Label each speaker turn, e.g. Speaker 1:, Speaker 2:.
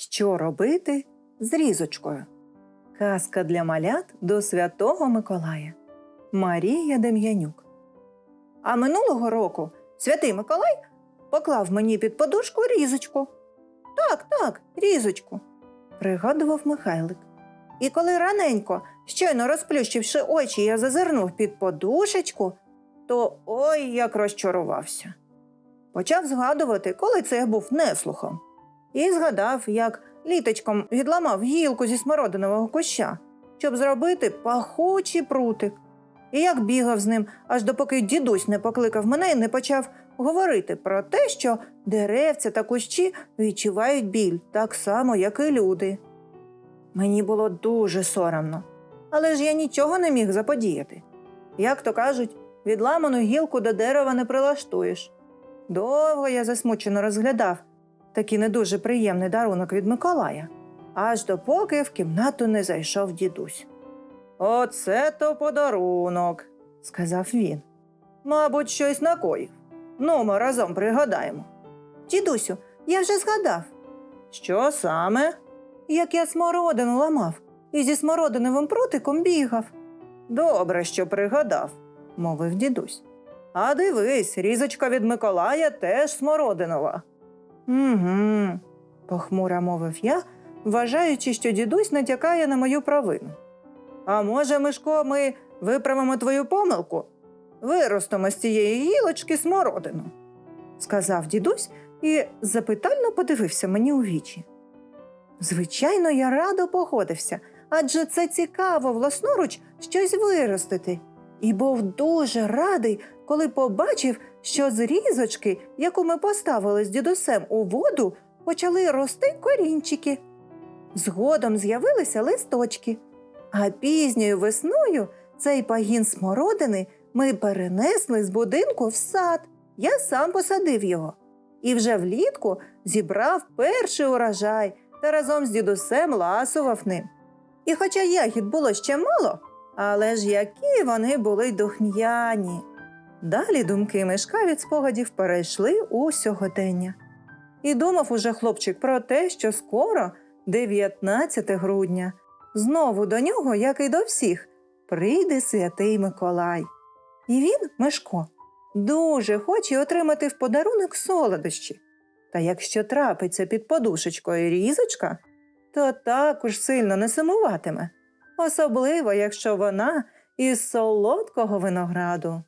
Speaker 1: Що робити з різочкою? Казка для малят до Святого Миколая. Марія Дем'янюк. А минулого року святий Миколай поклав мені під подушку різочку. Так, так, різочку, пригадував Михайлик. І коли раненько, щойно розплющивши очі, я зазирнув під подушечку, то ой як розчарувався. Почав згадувати, коли це я був неслухом, і згадав, як літочком відламав гілку зі смородинового куща, щоб зробити пахучий прутик, і як бігав з ним, аж допоки дідусь не покликав мене і не почав говорити про те, що деревця та кущі відчувають біль так само, як і люди. Мені було дуже соромно, але ж я нічого не міг заподіяти. Як то кажуть, відламану гілку до дерева не прилаштуєш. Довго я засмучено розглядав такий не дуже приємний дарунок від Миколая, аж допоки в кімнату не зайшов дідусь. Оце то подарунок, сказав він. Мабуть, щось накоїв. Ну, ми разом пригадаємо. Дідусю, я вже згадав. Що саме? Як я смородину ламав і зі смородиновим прутиком бігав. Добре, що пригадав, мовив дідусь. А дивись, різочка від Миколая теж смородинова. Угу, похмуро мовив я, вважаючи, що дідусь натякає на мою провину. А може, Мишко, ми виправимо твою помилку? Виростимо з цієї гілочки смородину, сказав дідусь і запитально подивився мені у вічі. Звичайно, я радо погодився, адже це цікаво власноруч щось виростити, і був дуже радий, коли побачив, що з різочки, яку ми поставили з дідусем у воду, почали рости корінчики. Згодом з'явилися листочки, а пізньою весною цей пагін смородини ми перенесли з будинку в сад. Я сам посадив його. І вже влітку зібрав перший урожай та разом з дідусем ласував ним. І хоча ягід було ще мало, але ж які вони були духм'яні. Далі думки мишка від спогадів перейшли у сьогодення. І думав уже хлопчик про те, що скоро, 19 грудня, знову до нього, як і до всіх, прийде святий Миколай. І він, Мишко, дуже хоче отримати в подарунок солодощі. Та якщо трапиться під подушечкою різочка, то також сильно не сумуватиме, особливо якщо вона із солодкого винограду.